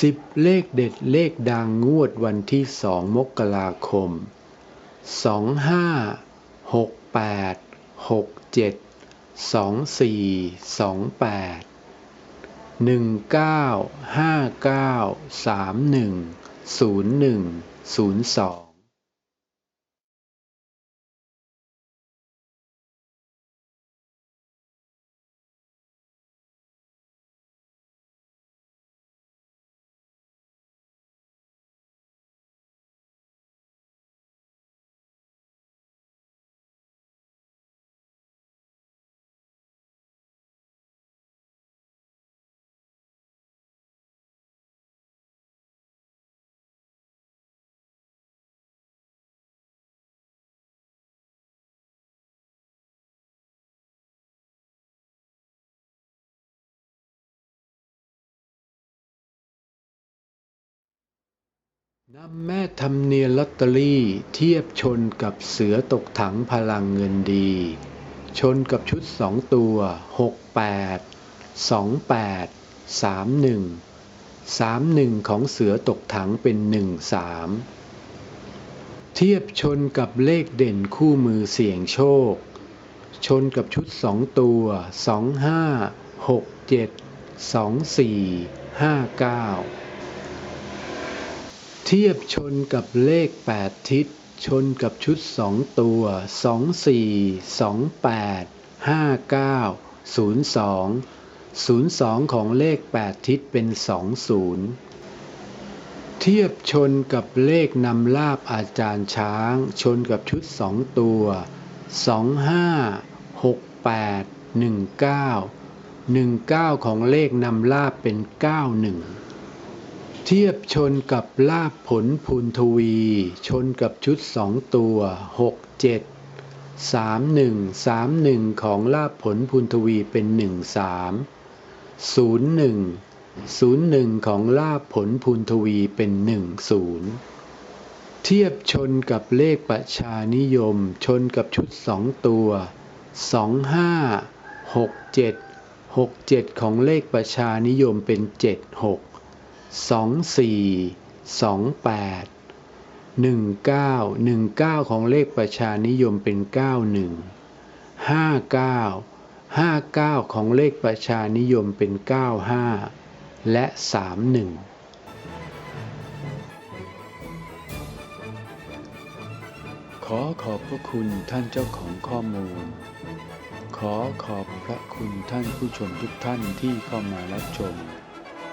สิบเลขเด็ดเลขดังงวดวันที่สองมกราคมสองห้าหกแปดหกเจ็ดสองสี่สองแปดหนึ่งเก้าห้าเก้าสามหนึ่งศูนย์หนึ่งศูนย์สอง นำแม่ทำเนียนลอตเตอรี่เทียบชนกับเสือตกถังพลังเงินดี ชนกับชุดสองตัว 68 28 31 31 ของเสือตกถังเป็น 13 เทียบชนกับเลขเด่นคู่มือเสี่ยงโชค ชนกับชุดสองตัว 25 67 24 59 เทียบชนกับเลข 8 ทิศ ชนกับชุด 2 ตัว 24 28 59 02 02 ของเลข 8 ทิศเป็น 20 เทียบชนกับเลขนำลาบอาจารย์ช้าง ชนกับชุด 2 ตัว 25 68 19 19 ของเลขนำลาบเป็น 91 เทียบชนกับลาบผลพูนทวี ชนกับชุดสองตัวหกเจ็ดสามหนึ่งสามหนึ่งของลาบผลพูนทวีเป็นหนึ่งสามศูนย์หนึ่งศูนย์หนึ่งของลาบผลพูนทวีเป็นหนึ่งศูนย์เทียบชนกับเลขประชานิยม ชนกับชุดสองตัวสองห้าหกเจ็ดหกเจ็ดของเลขประชานิยมเป็นเจ็ดหก สองสี่สองแปดหนึ่งเก้าหนึ่งเก้าของเลขประชานิยมเป็นเก้าหนึ่งห้าเก้าห้าเก้าของเลขประชานิยมเป็นเก้าห้าและสามหนึ่งขอขอบพระคุณท่านเจ้าของข้อมูล ขอขอบพระคุณท่านผู้ชมทุกท่านที่เข้ามารับชม